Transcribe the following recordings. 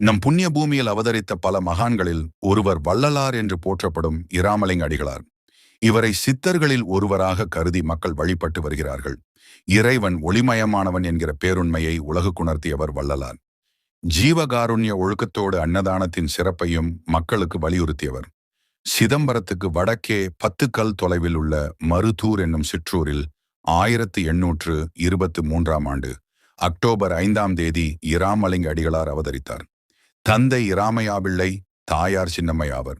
நம் புண்ணிய பூமியில் அவதரித்த பல மகான்களில் ஒருவர் வள்ளலார் என்று போற்றப்படும் இராமலிங்க அடிகளார். இவரை சித்தர்களில் ஒருவராக கருதி மக்கள் வழிபட்டு வருகிறார்கள். இறைவன் ஒளிமயமானவன் என்கிற பேருண்மையை உலகுக்குணர்த்தியவர் வள்ளலார். ஜீவகாருண்ய ஒழுக்கத்தோடு அன்னதானத்தின் சிறப்பையும் மக்களுக்கு வலியுறுத்தியவர். சிதம்பரத்துக்கு வடக்கே பத்து கல் தொலைவில் உள்ள மருதூர் என்னும் சிற்றூரில் ஆயிரத்து எண்ணூற்று இருபத்து மூன்றாம் ஆண்டு அக்டோபர் ஐந்தாம் தேதி இராமலிங்க அடிகளார் அவதரித்தார். தந்தை இராமையாபிள்ளை தாயார் சின்னம்மையாவர்.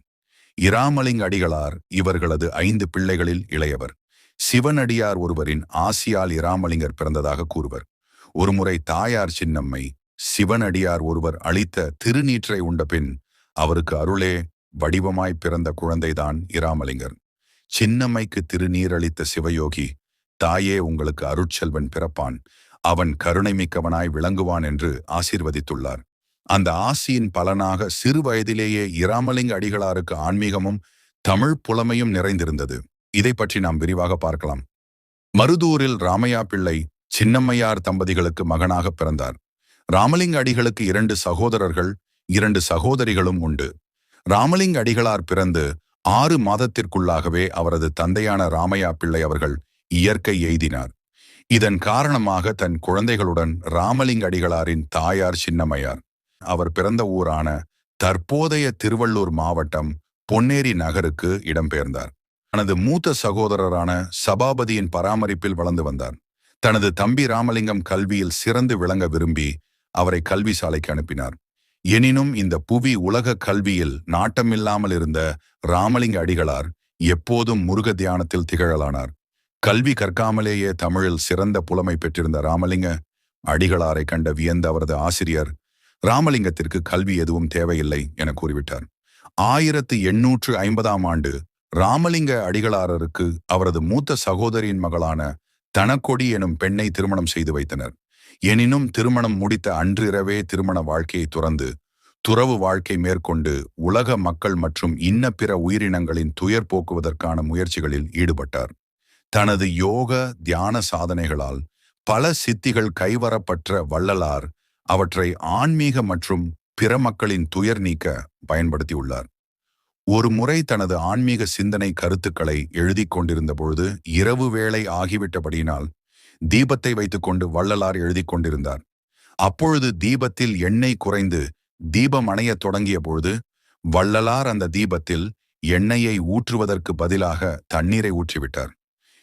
இராமலிங்க அடிகளார் இவர்களது ஐந்து பிள்ளைகளில் இளையவர். சிவனடியார் ஒருவரின் ஆசியால் இராமலிங்கர் பிறந்ததாக கூறுவர். ஒருமுறை தாயார் சின்னம்மை சிவனடியார் ஒருவர் அளித்த திருநீற்றை உண்ட பின் அவருக்கு அருளே வடிவமாய் பிறந்த குழந்தைதான் இராமலிங்கர். சின்னம்மைக்கு திருநீரளித்த சிவயோகி தாயே உங்களுக்கு அருட்செல்வன் பிறப்பான். அவன் கருணை மிக்கவனாய் விளங்குவான் என்று ஆசீர்வதித்துள்ளார். அந்த ஆசியின் பலனாக சிறு வயதிலேயே இராமலிங்க அடிகளாருக்கு ஆன்மீகமும் தமிழ் புலமையும் நிறைந்திருந்தது. இதை பற்றி நாம் விரிவாக பார்க்கலாம். மருதூரில் ராமையா பிள்ளை சின்னம்மையார் தம்பதிகளுக்கு மகனாக பிறந்தார். ராமலிங்க அடிகளுக்கு இரண்டு சகோதரர்கள் இரண்டு சகோதரிகளும் உண்டு. ராமலிங்க அடிகளார் பிறந்து ஆறு மாதத்திற்குள்ளாகவே அவரது தந்தையான ராமையா பிள்ளை அவர்கள் இயற்கை எய்தினார். இதன் காரணமாக தன் குழந்தைகளுடன் ராமலிங்க அடிகளாரின் தாயார் சின்னம்மையார். அவர் பிறந்த ஊரான தற்போதைய திருவள்ளூர் மாவட்டம் பொன்னேரி நகருக்கு இடம்பெயர்ந்தார். தனது மூத்த சகோதரரான சபாபதியின் பராமரிப்பில் வளர்ந்து வந்தார். தனது தம்பி ராமலிங்கம் கல்வியில் சிறந்து விளங்க விரும்பி அவரை கல்வி சாலைக்கு அனுப்பினார். எனினும் இந்த புவி உலக கல்வியில் நாட்டமில்லாமல் இருந்த ராமலிங்க அடிகளார் எப்போதும் முருக தியானத்தில் திகழலானார். கல்வி கற்காமலேயே தமிழில் சிறந்த புலமை பெற்றிருந்த ராமலிங்க அடிகளாரை கண்ட வியந்த அவரது ஆசிரியர் ராமலிங்கத்திற்கு கல்வி எதுவும் தேவையில்லை என கூறிவிட்டார். ஆயிரத்து எண்ணூற்று ஐம்பதாம் ஆண்டு ராமலிங்க அடிகளாரருக்கு அவரது மூத்த சகோதரியின் மகளான தனக்கொடி எனும் பெண்ணை திருமணம் செய்து வைத்தனர். எனினும் திருமணம் முடித்த அன்றிரவே திருமண வாழ்க்கையை துறந்து துறவு வாழ்க்கை மேற்கொண்டு உலக மக்கள் மற்றும் இன்ன பிற உயிரினங்களின் துயர் போக்குவதற்கான முயற்சிகளில் ஈடுபட்டார். தனது யோக தியான சாதனைகளால் பல சித்திகள் கைவரப்பற்ற வள்ளலார் அவற்றை ஆன்மீக மற்றும் பிற மக்களின் துயர் நீக்க பயன்படுத்தியுள்ளார். ஒரு முறை தனது ஆன்மீக சிந்தனை கருத்துக்களை எழுதி கொண்டிருந்த பொழுது இரவு வேளை ஆகிவிட்டபடியினால் தீபத்தை வைத்துக்கொண்டு வள்ளலார் எழுதி கொண்டிருந்தார். அப்பொழுது தீபத்தில் எண்ணெய் குறைந்து தீபம் அணைய தொடங்கிய பொழுது வள்ளலார் அந்த தீபத்தில் எண்ணெயை ஊற்றுவதற்கு பதிலாக தண்ணீரை ஊற்றிவிட்டார்.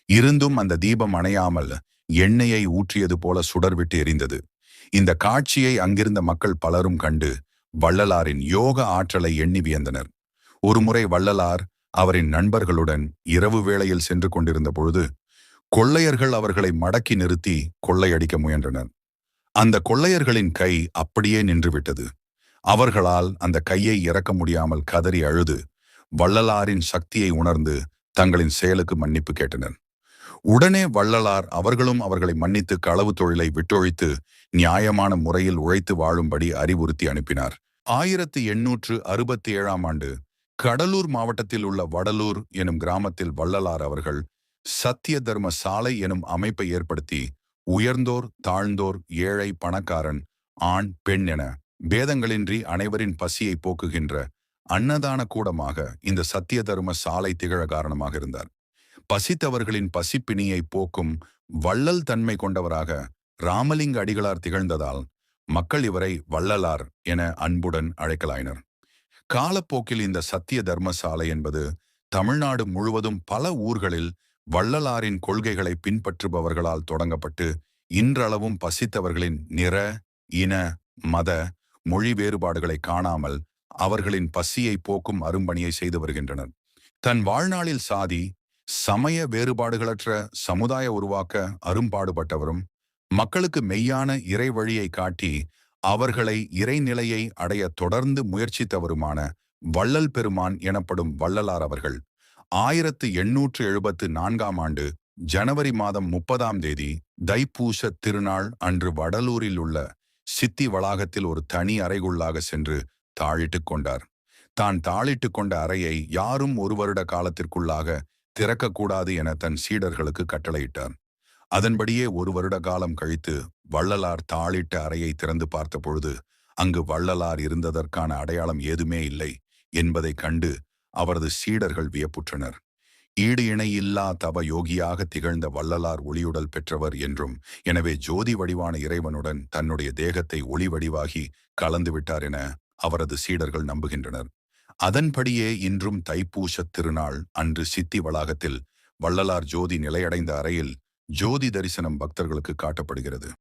இருந்தும் அந்த தீபம் அணையாமல் எண்ணெயை ஊற்றியது போல சுடர்விட்டு எரிந்தது. இந்த காட்சியை அங்கிருந்த மக்கள் பலரும் கண்டு வள்ளலாரின் யோக ஆற்றலை எண்ணி வியந்தனர். ஒருமுறை வள்ளலார் அவரின் நண்பர்களுடன் இரவு வேளையில் சென்று கொண்டிருந்த பொழுது கொள்ளையர்கள் அவர்களை மடக்கி நிறுத்தி கொள்ளையடிக்க முயன்றனர். அந்த கொள்ளையர்களின் கை அப்படியே நின்றுவிட்டது. அவர்களால் அந்த கையை இறக்க முடியாமல் கதறி அழுது வள்ளலாரின் சக்தியை உணர்ந்து தங்களின் செயலுக்கு மன்னிப்பு கேட்டனர். உடனே வள்ளலார் அவர்களும் அவர்களை மன்னித்து களவு தொழிலை விட்டொழித்து நியாயமான முறையில் உழைத்து வாழும்படி அறிவுறுத்தி அனுப்பினார். ஆயிரத்தி எண்ணூற்று அறுபத்தி ஏழாம் ஆண்டு கடலூர் மாவட்டத்தில் உள்ள வடலூர் எனும் கிராமத்தில் வள்ளலார் அவர்கள் சத்திய தர்ம சாலை எனும் அமைப்பை ஏற்படுத்தி உயர்ந்தோர் தாழ்ந்தோர் ஏழை பணக்காரன் ஆண் பெண் என பேதங்களின்றி அனைவரின் பசியை போக்குகின்ற அன்னதான கூடமாக இந்த சத்திய தர்ம சாலை திகழ காரணமாக இருந்தார். பசித்தவர்களின் பசிப்பிணியை போக்கும் வள்ளல் தன்மை கொண்டவராக ராமலிங்க அடிகளார் திகழ்ந்ததால் மக்கள் இவரை வள்ளலார் என அன்புடன் அழைக்கலாயினர். காலப்போக்கில் இந்த சத்திய தர்மசாலை என்பது தமிழ்நாடு முழுவதும் பல ஊர்களில் வள்ளலாரின் கொள்கைகளை பின்பற்றுபவர்களால் தொடங்கப்பட்டு இன்றளவும் பசித்தவர்களின் நிற இன மத மொழி வேறுபாடுகளை காணாமல் அவர்களின் பசியை போக்கும் அரும்பணியை செய்து வருகின்றனர். தன் வாழ்நாளில் சாதி சமய வேறுபாடுகளற்ற சமுதாய உருவாக்க அரும்பாடுபட்டவரும் மக்களுக்கு மெய்யான இறை வழியை காட்டி அவர்களை இறைநிலையை அடைய தொடர்ந்து முயற்சித்தவருமான வள்ளல் பெருமான் எனப்படும் வள்ளலார் அவர்கள் ஆயிரத்து எண்ணூற்று எழுபத்து நான்காம் ஆண்டு ஜனவரி மாதம் முப்பதாம் தேதி தைப்பூச திருநாள் அன்று வடலூரில் உள்ள சித்தி வளாகத்தில் ஒரு தனி அறைகுள்ளாக சென்று தாழிட்டுக் கொண்டார். தான் தாளிட்டுக் கொண்ட அறையை யாரும் ஒரு வருட காலத்திற்குள்ளாக திறக்கக்கூடாது என தன் சீடர்களுக்கு கட்டளையிட்டார் அதன்படியே ஒரு வருட காலம் கழித்து வள்ளலார் தாளிட்ட அறையை திறந்து பார்த்தபொழுது அங்கு வள்ளலார் இருந்ததற்கான அடையாளம் ஏதுமே இல்லை என்பதைக் கண்டு அவரது சீடர்கள் வியப்புற்றனர். ஈடு இணையில்லா தவ யோகியாக திகழ்ந்த வள்ளலார் ஒளியுடல் பெற்றவர் என்றும் எனவே ஜோதி வடிவான இறைவனுடன் தன்னுடைய தேகத்தை ஒளி வடிவாகி கலந்து விட்டார் என அவரது சீடர்கள் நம்புகின்றனர். அதன்படியே இன்றும் தைப்பூசத் திருநாள் அன்று சித்தி வளாகத்தில் வள்ளலார் ஜோதி நிலையடைந்த அறையில் ஜோதி தரிசனம் பக்தர்களுக்கு காட்டப்படுகிறது.